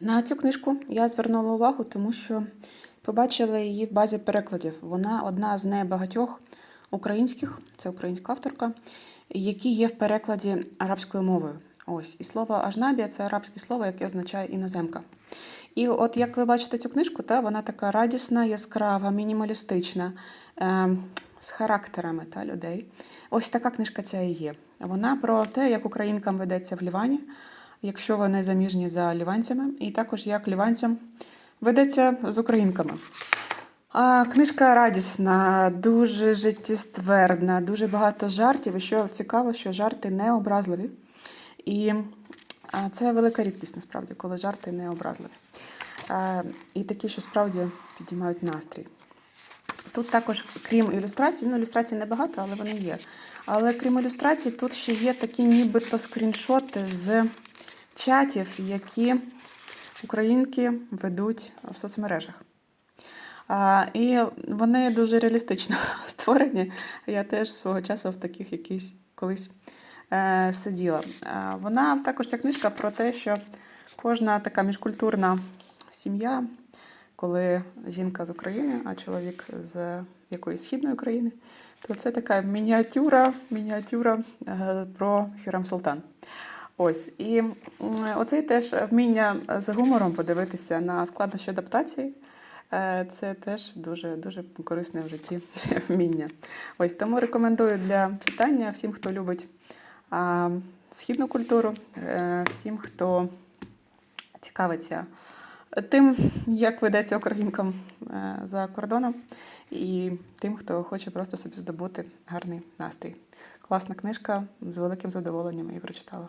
На цю книжку я звернула увагу, тому що побачила її в базі перекладів. Вона одна з небагатьох українських, це українська авторка, які є в перекладі арабською мовою. Ось, і слово ажнабія це арабське слово, яке означає іноземка. І от як ви бачите цю книжку, та, вона така радісна, яскрава, мінімалістична, е, з характерами та, людей. Ось така книжка ця і є. Вона про те, як українкам ведеться в Лівані, якщо вони заміжні за ліванцями, і також як ліванцям ведеться з українками. А, книжка радісна, дуже життєствердна, дуже багато жартів. І що цікаво, що жарти не образливі. І це велика рідкість насправді, коли жарти не образливі. І такі, що справді підіймають настрій. Тут також, крім ілюстрацій, ну ілюстрацій небагато, але вони є. Але крім ілюстрацій, тут ще є такі нібито скріншоти з чатів, які українки ведуть в соцмережах. І вони дуже реалістично створені. Я теж свого часу в таких якісь колись е, сиділа. Вона також ця книжка про те, що кожна така міжкультурна сім'я, коли жінка з України, а чоловік з якоїсь східної країни, то це така мініатюра, мініатюра е, про Хюрем Султан. Ось і м, оцей теж вміння з гумором подивитися на складнощі адаптації. е, Це теж дуже дуже корисне в житті вміння. Ось тому рекомендую для читання всім, хто любить східну культуру, е, всім, хто цікавиться тим, як ведеться українкам е, за кордоном, і тим, хто хоче просто собі здобути гарний настрій. Класна книжка з великим задоволенням її прочитала.